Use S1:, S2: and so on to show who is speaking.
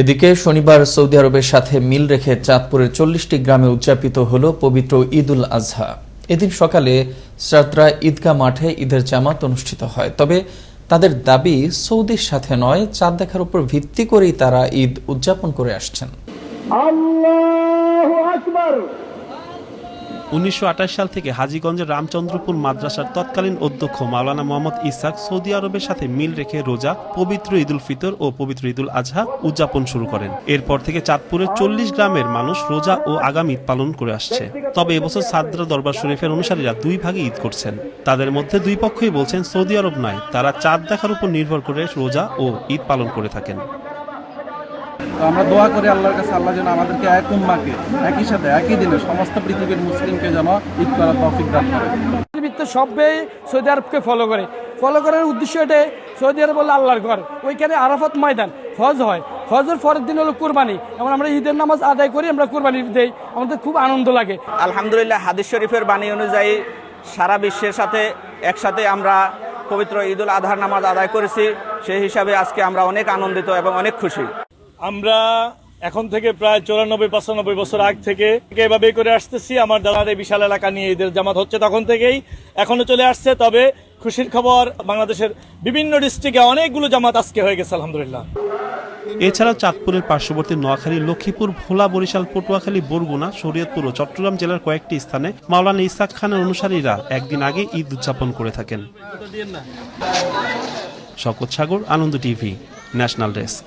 S1: এদিকে শনিবার সৌদি আরবের সাথে মিল রেখে চাঁদপুরের চল্লিশটি গ্রামে উদযাপিত হল পবিত্র ঈদ উল আজহা। এদিন সকালে শ্রাদ্রা ঈদগাহ মাঠে ঈদের জামাত অনুষ্ঠিত হয়। তবে তাদের দাবি, সৌদির সাথে নয়, চাঁদ দেখার উপর ভিত্তি করেই তারা ঈদ উদযাপন করে আসছেন।
S2: উনিশশো আটাশ সাল থেকে হাজীগঞ্জের রামচন্দ্রপুর মাদ্রাসার তৎকালীন অধ্যক্ষ মাওলানা মোহাম্মদ ইসাক সৌদি আরবের সাথে মিল রেখে রোজা, পবিত্র ঈদুল ফিতর ও পবিত্র ঈদুল আজহা উদযাপন শুরু করেন। এরপর থেকে চাঁদপুরের চল্লিশ গ্রামের মানুষ রোজা ও আগাম ঈদ পালন করে আসছে। তবে এবছর সাদরা দরবার শরীফের অনুসারীরা দুই ভাগে ঈদ করছেন। তাদের মধ্যে দুই পক্ষই বলছেন সৌদি আরব নয়, তারা চাঁদ দেখার উপর নির্ভর করে রোজা ও ঈদ পালন করে থাকেন।
S3: তো আমরা দোয়া করি আল্লাহর কাছে আল্লাহ যেন আমাদেরকে এক উম্মাকে একই সাথে একই দিনে সমস্ত পৃথিবীর মুসলিমকে যেন ঈদ করার তৌফিক দান করে।
S4: তো সবাই সৌদি আরবকে ফলো করে। ফলো করার উদ্দেশ্য এটাই সৌদি আরব হলো আল্লাহর ঘর। ওইখানে আরাফাত ময়দান হজ হয়। হজের পরের দিন হলো কুরবানি। এবং আমরা ঈদের নামাজ আদায় করি আমরা কুরবানি দেই। আমাদের খুব আনন্দ লাগে।
S5: আলহামদুলিল্লাহ হাদিস শরীফের বাণী অনুযায়ী সারা বিশ্বের সাথে একসাথে আমরা পবিত্র ঈদুল আজহার নামাজ আদায় করেছি। সেই হিসাবে আজকে আমরা অনেক আনন্দিত এবং অনেক খুশি।
S6: আমরা এখন থেকে প্রায় চৌরানব্বই, পঁচানব্বই বছর আগ থেকে এভাবেই করে আসতেছি। আমার দাদার এই বিশাল এলাকা নিয়ে ঈদের জামাত হচ্ছে তখন থেকেই এখনও চলে আসছে। তবে খুশির খবর, বাংলাদেশের বিভিন্ন ডিস্ট্রিক্টে অনেকগুলো জামাত আজকে হয়ে গেছে, আলহামদুলিল্লাহ।
S2: এছাড়াও চাঁদপুরের পার্শ্ববর্তী নোয়াখালী, লক্ষ্মীপুর, ভোলা, বরিশাল, পটুয়াখালী, বরগুনা, শরীয়তপুর ও চট্টগ্রাম জেলার কয়েকটি স্থানে মাওলানা ইসাক খানের অনুসারীরা একদিন আগে ঈদ উদযাপন করে থাকেন। শকত Sagar, Ananda TV, national desk.